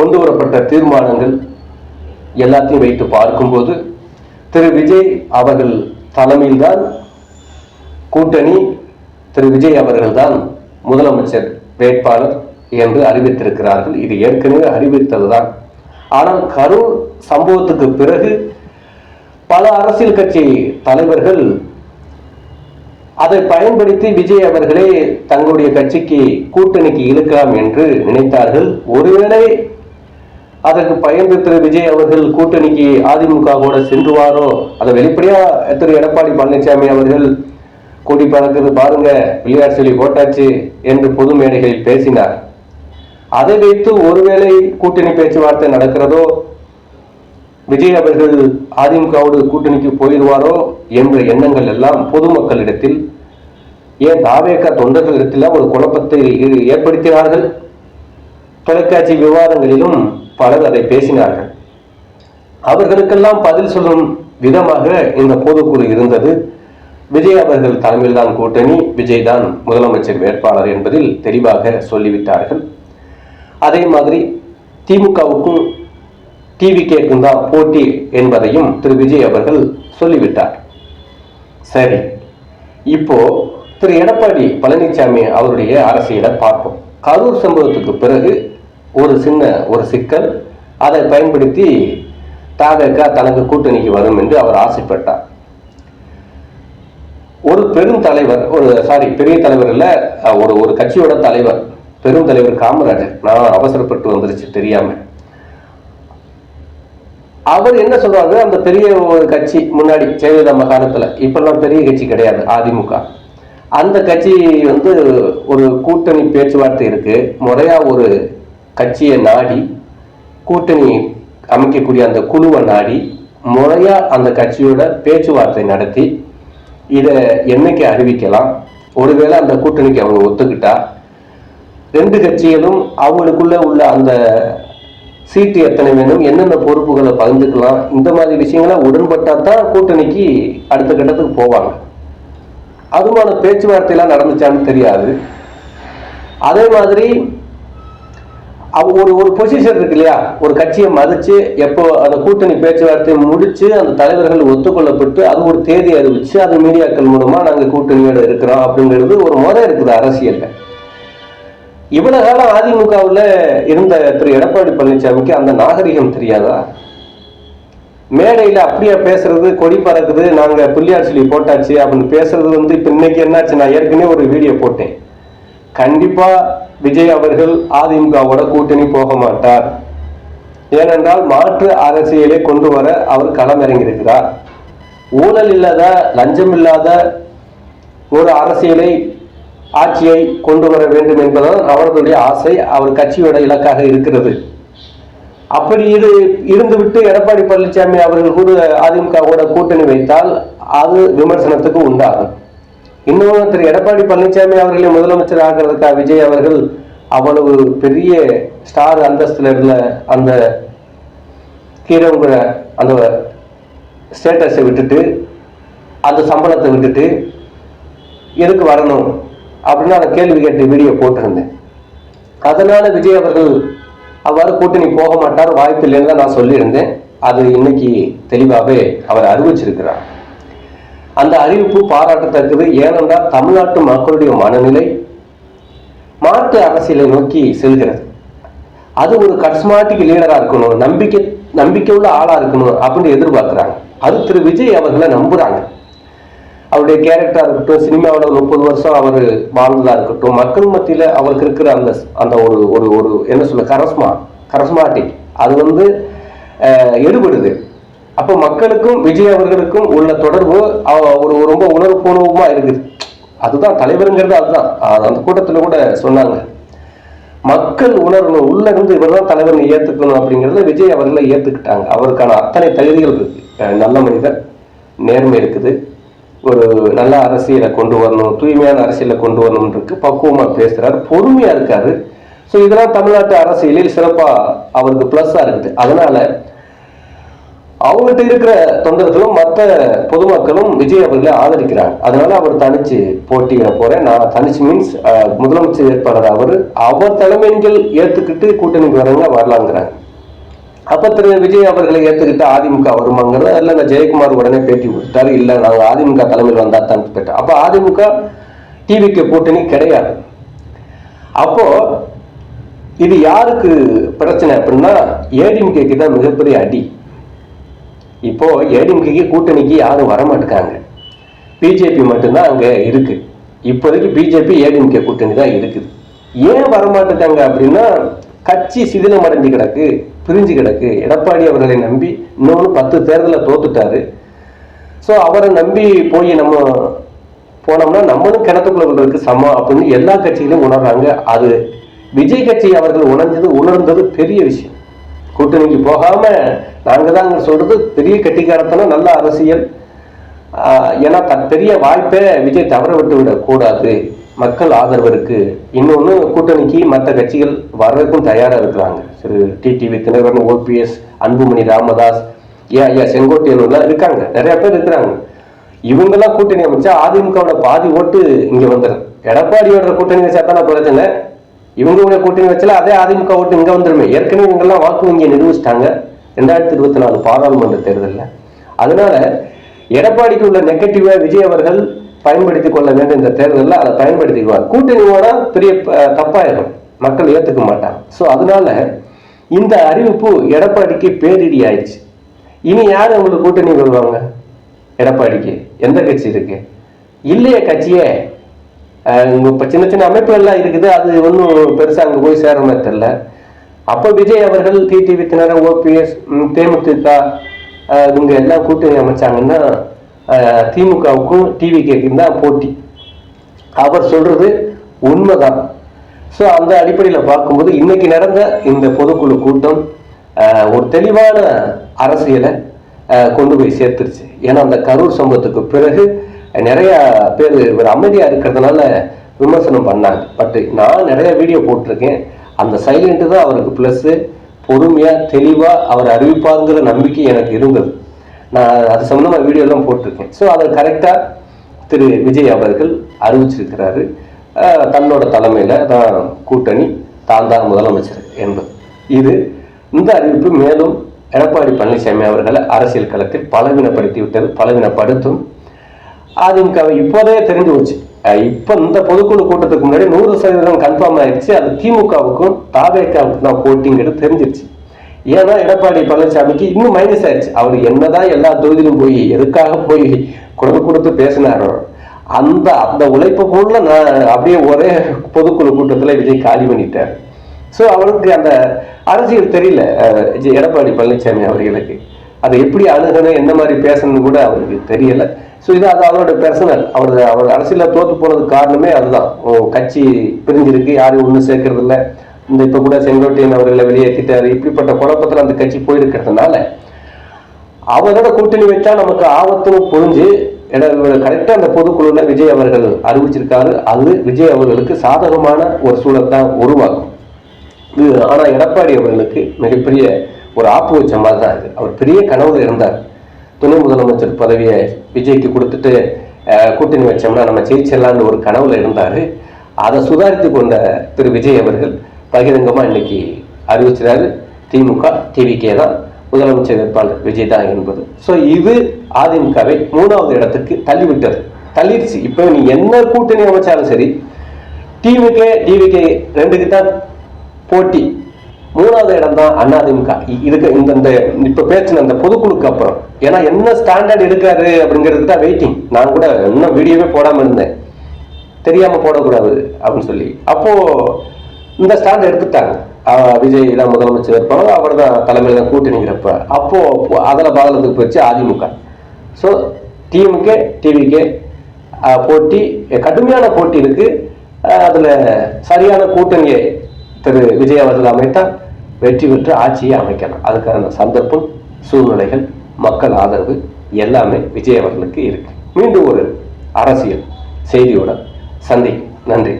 கொண்டு வரப்பட்ட தீர்மானங்கள் எல்லாத்தையும் வைத்து பார்க்கும்போது திரு விஜய் அவர்கள் தலைமையில்தான் கூட்டணி திரு விஜய் அவர்கள்தான் முதலமைச்சர் வேட்பாளர் என்று அறிவித்திருக்கிறார்கள். இது ஏற்கனவே அறிவித்ததுதான். ஆனால் கரூர் சம்பவத்துக்கு பிறகு பல அரசியல் கட்சி தலைவர்கள் அதை பயன்படுத்தி விஜய் அவர்களே தங்களுடைய கட்சிக்கு கூட்டணிக்கு இழுக்கலாம் என்று நினைத்தார்கள். ஒருவேளை அதற்கு பயந்து திரு விஜய் அவர்கள் கூட்டணிக்கு அதிமுக கூட சென்றுவாரோ? அதை வெளிப்படையா திரு எடப்பாடி பழனிசாமி அவர்கள் கூடி பறக்குது பாருங்க விளையாட்டு சொல்லி போட்டாச்சு என்று பொது மேடைகளில் பேசினார். அதை வைத்து ஒருவேளை கூட்டணி பேச்சுவார்த்தை நடக்கிறதோ? விஜய் அவர்கள் அதிமுகவோடு கூட்டணிக்கு போயிடுவாரோ? என்ற எண்ணங்கள் எல்லாம் பொதுமக்களிடத்தில் ஏன் தாவேக தொண்டர்களிடத்தில் ஒரு குழப்பத்தை ஏற்படுத்தினார்கள்? தொலைக்காட்சி விவாதங்களிலும் பலர் அதை பேசினார்கள். அவர்களுக்கெல்லாம் பதில் சொல்லும் விதமாக இந்த பொதுக்குழு இருந்தது. விஜய் அவர்கள் தலைமையில்தான் கூட்டணி விஜய் தான் முதலமைச்சர் வேட்பாளர் என்பதில் தெளிவாக சொல்லிவிட்டார்கள். அதே மாதிரி திமுகவுக்கும் டிவி டிவிகேக்கும் தான் போட்டி என்பதையும் திரு. விஜய் அவர்கள் சொல்லிவிட்டார். சரி இப்போ திரு. எடப்பாடி பழனிசாமி அவருடைய அரசியலை பார்ப்போம். கரூர் சம்பவத்துக்கு பிறகு ஒரு சின்ன ஒரு சிக்கல். அதை பயன்படுத்தி தாகக்கா தனக்கு கூட்டணிக்கு வரும் என்று அவர் ஆசைப்பட்டார். ஒரு பெரும் தலைவர் ஒரு சாரி பெரிய தலைவர் இல்ல ஒரு ஒரு கட்சியோட தலைவர் பெரும் தலைவர் காமராஜர். நான் அவசரப்பட்டு வந்துருச்சு தெரியாம. அவர் என்ன சொல்றாரு அந்த பெரிய ஒரு கட்சி முன்னாடி ஜெயலலிதா காலத்துல இப்பெல்லாம் பெரிய கட்சி கிடையாது அதிமுக. அந்த கட்சி வந்து ஒரு கூட்டணி பேச்சுவார்த்தை இருக்கு. முறையா ஒரு கட்சியை நாடி கூட்டணி அமைக்கக்கூடிய அந்த குழுவை நாடி முறையா அந்த கட்சியோட பேச்சுவார்த்தை நடத்தி இதை என்னைக்கு அறிவிக்கலாம்? ஒருவேளை அந்த கூட்டணிக்கு அவங்க ஒத்துக்கிட்டா? ரெண்டு கட்சிகளும் அவங்களுக்குள்ள உள்ள அந்த சீட்டு எத்தனை வேணும் என்னென்ன பொறுப்புகளை பகிர்ந்துக்கலாம் இந்த மாதிரி விஷயங்களை உடன்பட்டா தான் கூட்டணிக்கு அடுத்த கட்டத்துக்கு போவாங்க. அதுமான பேச்சுவார்த்தையெல்லாம் நடந்துச்சான்னு தெரியாது. அதே மாதிரி அவங்க ஒரு ஒரு பொசிஷன் இருக்கு இல்லையா ஒரு கட்சியை மதிச்சு எப்போ அந்த கூட்டணி பேச்சுவார்த்தையை முடிச்சு அந்த தலைவர்கள் ஒத்துக்கொள்ளப்பட்டு அது ஒரு தேதி அறிவிச்சு அது மீடியாக்கள் மூலமா நாங்க கூட்டணியோட இருக்கிறோம் அப்படிங்கிறது ஒரு முறை இருக்குது அரசியல்ல. இவ்வளவு காலம் அதிமுகவுல இருந்த திரு எடப்பாடி பழனிசாமிக்கு அந்த நாகரிகம் தெரியாதா? மேடையில அப்படியே பேசுறது கொடி பறக்குது நாங்க புள்ளியார் சொல்லி போட்டாச்சு அப்படின்னு பேசுறது வந்து இப்ப இன்னைக்கு என்னாச்சு? நான் ஏற்கனவே ஒரு வீடியோ போட்டேன். கண்டிப்பா விஜய் அவர்கள் அதிமுகவோட கூட்டணி போக மாட்டார். ஏனென்றால் மாற்று அரசியலை கொண்டு வர அவர் களமிறங்கியிருக்கிறார். ஊழல் இல்லாத லஞ்சம் இல்லாத ஒரு அரசியலை ஆட்சியை கொண்டு வர வேண்டும் என்பதுதான் அவர்களுடைய ஆசை. அவர் கட்சியோட இலக்காக இருக்கிறது. அப்படி இது இருந்துவிட்டு எடப்பாடி பழனிசாமி அவர்கள் கூட அதிமுகவோட கூட்டணி வைத்தால் அது விமர்சனத்துக்கு உண்டாகும். இன்னொன்று திரு எடப்பாடி பழனிசாமி அவர்களை முதலமைச்சர் ஆகிறதுக்காக விஜய் அவர்கள் அவ்வளவு பெரிய ஸ்டார் அந்தஸ்தில் இருந்த அந்த கீழங்கிற அந்த ஸ்டேட்டஸை விட்டுட்டு அந்த சம்பளத்தை விட்டுட்டு எதுக்கு வரணும் அப்படின்னு அந்த கேள்வி கேட்டு வீடியோ போட்டிருந்தேன். அதனால விஜய் அவர்கள் அவ்வாறு கூட்டணி போக மாட்டார் வாய்ப்பு இல்லைன்னு தான் நான் சொல்லியிருந்தேன். அது இன்னைக்கு தெளிவாகவே அவர் அறிவிச்சிருக்கிறார். அந்த அறிவிப்பு பாராட்டத்தக்கது. ஏனென்றால் தமிழ்நாட்டு மக்களுடைய மனநிலை மாற்று அரசியலை நோக்கி செல்கிறது. அது ஒரு கஸ்மாட்டிக் லீடரா இருக்கணும் நம்பிக்கை நம்பிக்கை உள்ள ஆளா இருக்கணும் அப்படின்னு எதிர்பார்க்கிறாங்க. அது திரு விஜய் அவர்களை நம்புறாங்க. அவருடைய கேரக்டரா இருக்கட்டும் சினிமாவில் முப்பது வருஷம் அவர் வாழ்ந்ததா இருக்கட்டும் மக்கள் மத்தியில அவருக்கு இருக்கிற அந்த அந்த ஒரு ஒரு ஒரு என்ன சொல்ல கரஸ்மா கரஸ்மாட்டிக் அது வந்து எடுபடுது. அப்போ மக்களுக்கும் விஜய் அவர்களுக்கும் உள்ள தொடர்பு அவ- ஒரு ரொம்ப உணர்வுபூர்வமா இருக்குது. அதுதான் தலைவருங்கிறது அதுதான். அது அந்த கூட்டத்துல கூட சொன்னாங்க. மக்கள் உணரணும் உள்ள இருந்து இவர்தான் தலைவர்னு ஏத்துக்கணும் அப்படிங்கறத விஜய் அவர்களை ஏத்துக்கிட்டாங்க. அவருக்கான அத்தனை தகுதிகள் இருக்கு. நல்ல மனிதர் நேர்மை இருக்குது. ஒரு நல்ல அரசியலை கொண்டு வரணும் தூய்மையான அரசியலை கொண்டு வரணும் இருக்கு பக்குவமா பேசுறாரு. பொறுமையா இருக்காரு. ஸோ இதெல்லாம் தமிழ்நாட்டு அரசியலில் சிறப்பா அவருக்கு பிளஸ்ஸா இருக்குது. அதனால அவங்ககிட்ட இருக்கிற தொண்டர்களும் மற்ற பொதுமக்களும் விஜய் அவர்களை ஆதரிக்கிறாங்க. அதனால அவர் தனிச்சு போட்டியிட போறேன். நான் தனிச்சு மீன்ஸ் முதலமைச்சர் வேட்பாளர் அவர். அவர் தலைமைகள் ஏத்துக்கிட்டு கூட்டணிக்கு வரவங்க வரலாங்கிறாங்க அப்ப திரு விஜய் அவர்களை ஏத்துக்கிட்டு அதிமுக வருமாங்கிறத இல்ல இந்த ஜெயக்குமார் உடனே பேட்டி கொடுத்தாரு இல்ல நாங்க அதிமுக தலைமையில் வந்தா தான் போயிட்டோம் அப்ப அதிமுக டிவிக்கு கூட்டணி கிடையாது. அப்போ இது யாருக்கு பிரச்சனை அப்படின்னா ஏடிஎம்கேக்கு தான் மிகப்பெரிய அடி. இப்போ ஏடிஎம்கேக்கு கூட்டணிக்கு யாரும் வர மாட்டேங்காங்க பிஜேபி மட்டும்தான் அங்க இருக்கு. இப்போதைக்கு பிஜேபி ஏடிஎம்கே கூட்டணி தான் இருக்குது. ஏன் வர அப்படின்னா கட்சி சிதிலம் அடைஞ்சு கிடக்கு பிரிஞ்சு கிடக்கு. எடப்பாடி அவர்களை நம்பி இன்னொன்று பத்து தேர்தலில் தோத்துட்டாரு. ஸோ அவரை நம்பி போய் நம்ம போனோம்னா நம்மளும் கிணத்துக்குள்ளவர்களுக்கு சமம் அப்படின்னு எல்லா கட்சிகளும் உணர்றாங்க. அது விஜய் கட்சி அவர்கள் உணர்ந்தது உணர்ந்தது பெரிய விஷயம். கூட்டணிக்கு போகாம நாங்க தான் சொல்றது பெரிய கட்டிக்காரத்தனம் நல்ல அரசியல். ஏன்னா தன் பெரிய வாய்ப்பை விஜய் தவற விட்டு விடக்கூடாது. மக்கள் ஆதரவு இருக்கு. இன்னொன்று கூட்டணிக்கு மற்ற கட்சிகள் வர்றதுக்கும் தயாராக இருக்கிறாங்க. திரு டிடிவி தினகரன் ஓபிஎஸ் அன்புமணி ராமதாஸ் ஏ ஐயா செங்கோட்டையனூர்லாம் இருக்காங்க. நிறைய பேர் இருக்கிறாங்க. இவங்கெல்லாம் கூட்டணி அமைச்சா அதிமுகவோட பாதி ஓட்டு இங்கே வந்துடும் எடப்பாடியோட கூட்டணி வச்சா தானே பிரச்சனை? இவங்களுடைய கூட்டணி வச்சால அதே அதிமுக ஓட்டு இங்கே வந்துருமே. ஏற்கனவே இவங்கெல்லாம் வாக்கு வங்கியை நிரூபிச்சிட்டாங்க. ரெண்டாயிரத்தி இருபத்தி நாலு பாராளுமன்ற தேர்தலில். அதனால எடப்பாடிக்கு உள்ள நெகட்டிவா விஜய் அவர்கள் பயன்படுத்திக் கொள்ள வேண்டும் இந்த தேர்தலில் அதை பயன்படுத்திக்குவார். கூட்டணி போனால் பெரிய தப்பாயிடும் மக்கள் ஏற்றுக்க மாட்டாங்க. ஸோ அதனால இந்த அறிவிப்பு எடப்பாடிக்கு பேரிடி ஆயிடுச்சு. இனி யார் அவங்களுக்கு கூட்டணி வருவாங்க எடப்பாடிக்கு. எந்த கட்சி இருக்கு? இல்லையே கட்சியே. இப்ப சின்ன சின்ன அமைப்புகள்லாம் இருக்குது. அது ஒன்றும் பெருசா அங்க போய் சேர மாதிரி தெரியல. அப்போ விஜய் அவர்கள் டிடிவி தினரன் ஓபிஎஸ் தேமுதிக இவங்க எல்லாம் கூட்டணி அமைச்சாங்கன்னா திமுகவுக்கும் திமுகவுக்கும் டிவிகேக்கும் தான் போட்டி. அவர் சொல்றது உண்மைதான். ஸோ அந்த அடிப்படையில் பார்க்கும்போது இன்னைக்கு நடந்த இந்த பொதுக்குழு கூட்டம் ஒரு தெளிவான அரசியலை கொண்டு போய் சேர்த்துருச்சு. ஏன்னா அந்த கரூர் சம்பவத்துக்கு பிறகு நிறைய பேர் இவர் அமைதியா இருக்கிறதுனால விமர்சனம் பண்ணாங்க. பட் நான் நிறைய வீடியோ போட்டிருக்கேன். அந்த சைலண்ட் தான் அவருக்கு ப்ளஸ்ஸு பொறுமையா தெளிவா அவர் அறிவிப்பாங்கிற நம்பிக்கை எனக்கு இருந்தது. நான் அது சம்பந்தமா வீடியோ போட்டிருக்கேன். ஸோ அதை கரெக்டா திரு விஜய் அவர்கள் அறிவிச்சிருக்கிறாரு. தன்னோட தலைமையில தான் கூட்டணி தான் தான் முதலமைச்சர் என்பது. இது இந்த அறிவிப்பு மேலும் எடப்பாடி பழனிசாமி அவர்களை அரசியல் களத்தில் பலவீனப்படுத்தி விட்டது பலவீனப்படுத்தும் அதிமுகவை இப்போதே தெரிஞ்சு போச்சு இப்போ இந்த பொதுக்குழு கூட்டத்துக்கு முன்னாடி நூறு சதவீதம் கன்ஃபார்ம் ஆயிடுச்சு. அது திமுகவுக்கும் தாவேக்காவுக்கும் தான் போட்டிங்கிறது தெரிஞ்சிருச்சு. ஏன்னா எடப்பாடி பழனிசாமிக்கு இன்னும் மைனஸ் ஆயிடுச்சு. அவர் என்னதான் எல்லா தொகுதியிலும் போய் எதுக்காக போய் கொடுத்து கொடுத்து பேசினாரோ அந்த அந்த உழைப்பு போல நான் அப்படியே ஒரே பொதுக்குழு கூட்டத்தில் விஜய் காலி பண்ணிட்டார். ஸோ அவருக்கு அந்த அரசியல் தெரியல எடப்பாடி பழனிசாமி அவர்களுக்கு. அதை எப்படி அணுகணும் என்ன மாதிரி பேசணும்னு கூட அவருக்கு தெரியலை. ஸோ இது அது அவரோட பர்சனல் அவர் அவர் அரசியலில் தோற்று போனதுக்கு காரணமே அதுதான். ஓ, கட்சி பிரிஞ்சிருக்கு யாரும் ஒன்றும் சேர்க்கறது இல்லை இந்த இப்போ கூட செங்கோட்டையன் அவர்களை வெளியேற்றிட்டார். இப்படிப்பட்ட குழப்பத்தில் அந்த கட்சி போயிருக்கிறதுனால அவரோட கூட்டணி வச்சா நமக்கு ஆபத்தும் புரிஞ்சு கரெக்டாக அந்த பொதுக்குழுவில் விஜய் அவர்கள் அறிவிச்சிருக்காரு. அது விஜய் அவர்களுக்கு சாதகமான ஒரு சூழல் தான் உருவாக்கும் இது ஆனால் எடப்பாடி அவர்களுக்கு மிகப்பெரிய ஒரு ஆப்பு வச்ச மாதிரி தான் இது. அவர் பெரிய கனவுல இருந்தார். துணை முதலமைச்சர் பதவியை விஜய்க்கு கொடுத்துட்டு கூட்டணி வச்சோம்னா நம்ம ஜெயிச்சிடலான்னு ஒரு கனவுல இருந்தார். அதை சுதாரித்து கொண்ட திரு விஜய் அவர்கள் பகிரங்கமாக இன்னைக்கு அறிவிச்சிட்டாரு திமுக டிவிகே தான் முதலமைச்சர் வேட்பாளர் விஜய் தான் என்பது. ஸோ இது அதிமுகவை மூணாவது இடத்துக்கு தள்ளிவிட்டது. தள்ளிடுச்சு. இப்போ நீ என்ன கூட்டணி அமைச்சாலும் சரி டிவிகே டிவிகே ரெண்டுக்கு தான் போட்டி. மூணாவது இடம் தான் அதிமுக இதுக்கு இந்த இந்த இப்ப பேசின அந்த பொதுக்குழுக்கு அப்புறம். ஏன்னா என்ன ஸ்டாண்டர்ட் எடுக்காரு அப்படிங்கிறது தான் வெயிட்டிங் நான் கூட இன்னும் வீடியோவே போடாம இருந்தேன். தெரியாம போடக்கூடாது அப்படின்னு சொல்லி. அப்போ இந்த ஸ்டாண்ட் எடுத்துட்டாங்க. விஜய் தான் முதலமைச்சர் இருப்பாங்க. அவர் தான் தலைமையில் தான் கூட்டணிங்கிறப்ப அப்போ அதில் பாதலத்துக்கு போயிடுச்சு அதிமுக. ஸோ டிஎம்கே டிவிக்கே போட்டி கடுமையான போட்டி இருக்கு. அதில் சரியான கூட்டணியை திரு விஜய் அவர்கள் அமைத்தால் வெற்றி பெற்று ஆட்சியை அமைக்கலாம். அதுக்கான சந்தர்ப்பம் சூழ்நிலைகள் மக்கள் ஆதரவு எல்லாமே விஜய் அவர்களுக்கு இருக்கு. மீண்டும் ஒரு அரசியல் செய்தியோட சந்தி நன்றி.